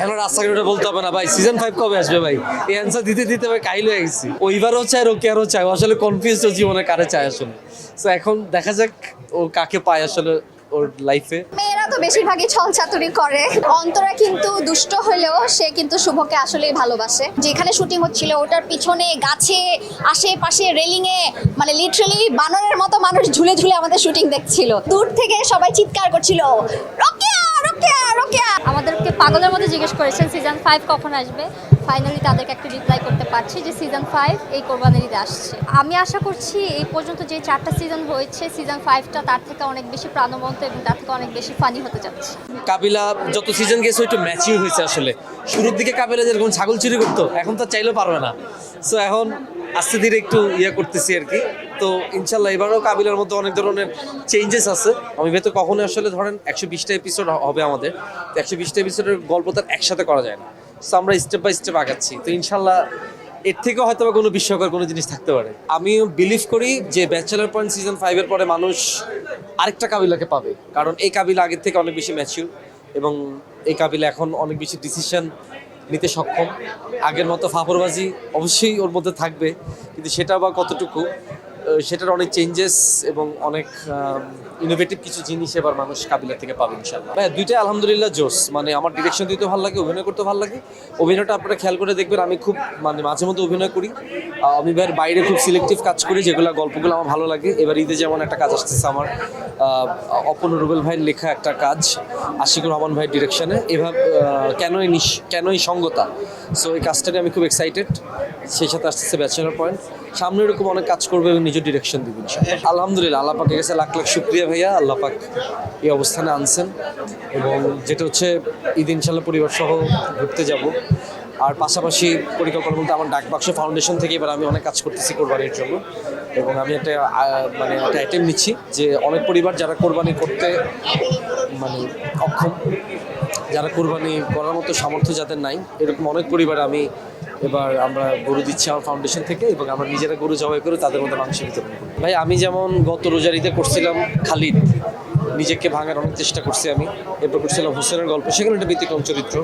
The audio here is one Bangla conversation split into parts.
এখন রাস্তাঘাটে বলতে হবে না ভাই। সিজন ফাইভ কবে আসবে ভাই? এই অ্যান্সার দিতে দিতে ভাই কাহিল হয়ে গেছি। ওইবারও চায় রোকে আরও চায় ও আসলে কনফিউজ জীবনে কারে চায় আসলে। তো এখন দেখা যাক ও কাকে পায় আসলে ওর লাইফে মেয়েরা তো বেশিরভাগই ছলচাতুরি করে। অন্তরা কিন্তু দুষ্ট হলেও সে কিন্তু শুভকে আসলেই ভালোবাসে। যেখানে শুটিং হচ্ছিল, ওটার পিছনে গাছে, আশেপাশে রেলিং এ মানে লিটারালি বানরের মতো মানুষ ঝুলে ঝুলে আমাদের শুটিং দেখছিল। দূর থেকে সবাই চিৎকার করছিল, রোকেয়া! পাগলের মধ্যে জিজ্ঞেস করেছেন সিজন ফাইভ কখন আসবে? ফাইনালি তাদেরকে একটা রিপ্লাই করতে পারছি যে সিজন ফাইভ এই কোরবানির ঈদে আসছে। আমি আশা করছি এই পর্যন্ত যে চারটা সিজন হয়েছে সিজন ফাইভটা তার থেকে অনেক বেশি প্রাণবন্ত এবং তার থেকে অনেক বেশি ফানি হতে যাচ্ছে। কাবিলা, যত সিজন গেছে একটু ম্যাচিউর হয়েছে আসলে। শুরুর দিকে কাবিলা যেরকম ছাগল চুরি করতো, এখন তো চাইলেও পারবে না। সো এখন আস্তে ধীরে একটু ইয়ে করতেছি আর কি। তো ইনশাল্লাহ এবারও কাবিলার মধ্যে অনেক ধরনের চেঞ্জেস আছে। আমি ভেতর কখনো আসলে ধরেন একশো বিশটা এপিসোড হবে আমাদের। তো একশো বিশটা এপিসোডের গল্প তার একসাথে করা যায় না। সো আমরা স্টেপ বাই স্টেপ আগাচ্ছি। তো ইনশাল্লাহ এর থেকেও হয়তো বা কোনো বিস্ময়কর কোনো জিনিস থাকতে পারে। আমি বিলিভ করি যে ব্যাচেলার পয়েন্ট সিজন ফাইভের পরে মানুষ আরেকটা কাবিলাকে পাবে। কারণ এই কাবিলা আগের থেকে অনেক বেশি ম্যাচিউর এবং এই কাবিলা এখন অনেক বেশি ডিসিশন নিতে সক্ষম। আগের মতো ফাফরবাজি অবশ্যই ওর মধ্যে থাকবে, কিন্তু সেটা বা কতটুকু সেটার অনেক চেঞ্জেস এবং অনেক ইনোভেটিভ কিছু জিনিস এবার মানুষ কাবিলা থেকে পাবে ইনশাল্লাহ হ্যাঁ দুইটাই আলহামদুলিল্লাহ জোস মানে আমার ডিরেকশন দিতে ভালো লাগে, অভিনয় করতে ভালো লাগে। অভিনয়টা আপনারা খেয়াল করে দেখবেন, আমি খুব মানে মাঝে মধ্যে অভিনয় করি। আমি ভাইয়ের বাইরে খুব সিলেক্টিভ কাজ করি, যেগুলো, গল্পগুলো আমার ভালো লাগে। এবার ঈদে যেমন একটা কাজ আসতেছে আমার অপন রুবেল ভাইয়ের লেখা একটা কাজ, আশিকুর রহমান ভাইয়ের ডিরেকশনে এভাবে কেনই নিশ, কেনই সঙ্গতা? সো এই কাজটা নিয়ে আমি খুব এক্সাইটেড সেই সাথে আসতেছে ব্যাচেলার পয়েন্ট সামনে এরকম অনেক কাজ করবে এবং নিজের ডিরেকশন দিবেন আলহামদুলিল্লাহ, আল্লাহ পাকের কাছে লাখ লাখ শুক্রিয়া ভাইয়া। আল্লাহ পাক এই অবস্থানে আনছেন এবং যেটা হচ্ছে ঈদ ইনশাল্লাহ পরিবার সহ ঘুরতে যাব। আর পাশাপাশি পরিকল্পনা বলতে আমার ডাকবাক্স ফাউন্ডেশন থেকে এবার আমি অনেক কাজ করতেছি কোরবানির জন্য। এবং আমি একটা মানে একটা আইটেম নিচ্ছি যে অনেক পরিবার যারা কোরবানি করতে মানে অক্ষম, যারা কোরবানি করার মতো সামর্থ্য যাদের নাই, এরকম অনেক পরিবার আমি এবার আমরা গরু দিচ্ছি আমার ফাউন্ডেশন থেকে এবং আমরা নিজেরা গরু জবাই করে তাদের মধ্যে মাংস বিতরণ করি। ভাই আমি যেমন গত রোজারিতে করছিলাম খালিদ নিজেকে ভাঙার অনেক চেষ্টা করছি আমি। এরপর করছিলাম হোসেনের গল্প সেখানে একটা ব্যতিক্রম চরিত্র।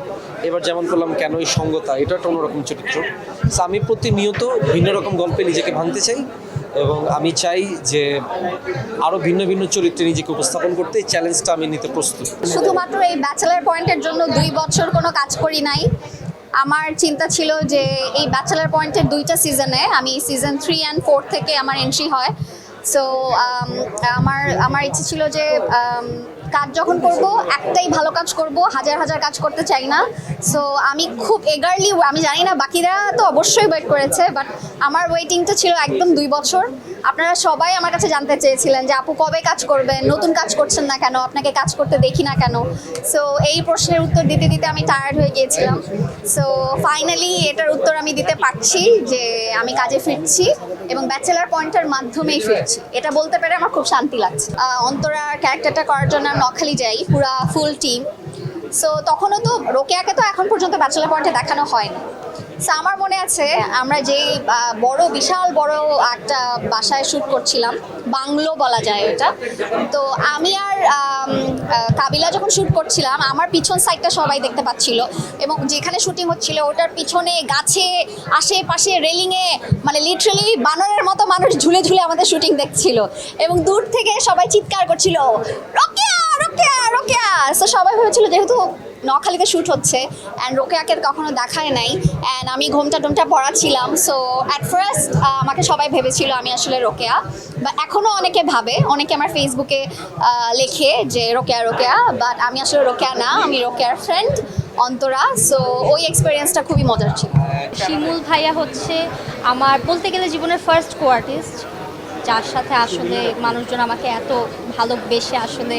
এবার যেমন করলাম কেন এই সঙ্গতা এটা একটা অন্যরকম চরিত্র। আমি প্রতিনিয়ত ভিন্ন রকম গল্পে নিজেকে ভাঙতে চাই এবং আমি চাই যে আরও ভিন্ন ভিন্ন চরিত্রে নিজেকে উপস্থাপন করতে চ্যালেঞ্জটা আমি নিতে প্রস্তুত। শুধুমাত্র এই ব্যাচেলার পয়েন্টের জন্য দুই বছর কোনো কাজ করি নাই। আমার চিন্তা ছিল যে এই ব্যাচেলার পয়েন্টের দুইটা সিজনে আমি সিজন থ্রি অ্যান্ড ফোর থেকে আমার এন্ট্রি হয়। সো আমার আমার ইচ্ছে ছিল যে um, কাজ যখন করব একটাই ভালো কাজ করব হাজার হাজার কাজ করতে চাই না। সো আমি খুব এগারলি আমি জানি না বাকিরা তো অবশ্যই ওয়েট করেছে বাট আমার ওয়েটিংটা ছিল একদম দুই বছর। আপনারা সবাই আমার কাছে জানতে চেয়েছিলেন যে আপু কবে কাজ করবেন, নতুন কাজ করছেন না কেন, আপনাকে কাজ করতে দেখি না কেন? সো এই প্রশ্নের উত্তর দিতে দিতে আমি টায়ার্ড হয়ে গিয়েছিলাম। সো ফাইনালি এটার উত্তর আমি দিতে পারছি যে আমি কাজে ফিরছি এবং ব্যাচেলার পয়েন্টের মাধ্যমেই ফিরছি। এটা বলতে পেরে আমার খুব শান্তি লাগছে। অন্তরা ক্যারেক্টারটা করার জন্য আমি নখালি যাই, পুরা ফুল টিম সো তখনও তো রোকেয়াকে তো এখন পর্যন্ত ব্যাচেলার পয়েন্টে দেখানো হয়নি। সো আমার মনে আছে, আমরা যেই বড়, বিশাল, বড় একটা বাসায় শ্যুট করছিলাম, বাংলো বলা যায় ওটা তো আমি আর কাবিলা যখন শ্যুট করছিলাম, আমার পিছন সাইডটা সবাই দেখতে পাচ্ছিল এবং যেখানে শুটিং হচ্ছিল, ওটার পিছনে গাছে, আশেপাশে রেলিংয়ে মানে লিটারেলি বানরের মতো মানুষ ঝুলে ঝুলে আমাদের শুটিং দেখছিল এবং দূর থেকে সবাই চিৎকার করছিল, রোকেয়া রোকেয়া রোকেয়া! সো সবাই ভেবেছিল যেহেতু নখালিতে শ্যুট হচ্ছে অ্যান্ড রোকেয়াকে কখনো দেখায় নাই অ্যান্ড আমি ঘোমটা টোমটা পড়াচ্ছিলাম সো অ্যাট ফার্স্ট আমাকে সবাই ভেবেছিল আমি আসলে রোকেয়া বা এখনও অনেকে ভাবে, অনেকে আমার ফেসবুকে লেখে যে রোকেয়া রোকেয়া বাট আমি আসলে রোকেয়া না, আমি রোকেয়ার ফ্রেন্ড অন্তরা সো ওই এক্সপিরিয়েন্সটা খুবই মজার ছিল। শিমুল ভাইয়া হচ্ছে আমার বলতে গেলে জীবনের ফার্স্ট কো আর্টিস্ট যার সাথে আসলে মানুষজন আমাকে এত ভালোবেসে আসলে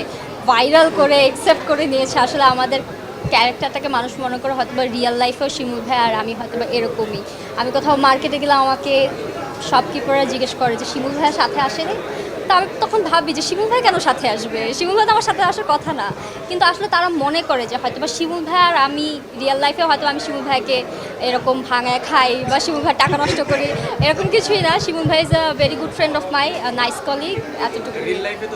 ভাইরাল করে অ্যাকসেপ্ট করে নিয়েছে, আসলে আমাদের ক্যারেক্টারটাকে মানুষ মনে করে হয়তো বা রিয়েল লাইফেও শিমুল ভাই আর আমি হয়তো বা এরকমই। আমি কোথাও মার্কেটে গেলে আমাকে শপকিপাররা জিজ্ঞেস করে যে, শিমুল ভাইয়ের সাথে আসেনি? তা আমি তখন ভাবি যে, শিমুল ভাই কেন সাথে আসবে? শিমুল ভাই তো আমার সাথে আসার কথা না। কিন্তু আসলে তারা মনে করে যে হয়তো বা শিমুল ভাই আর আমি রিয়েল লাইফে হয়তো আমি শিমুল ভাইকে এরকম ভাঙায় খাই বা শিমুল ভাই টাকা নষ্ট করি, এরকম কিছুই না। শিমুল ভাই is a very good friend of my nice colleague এতটুকু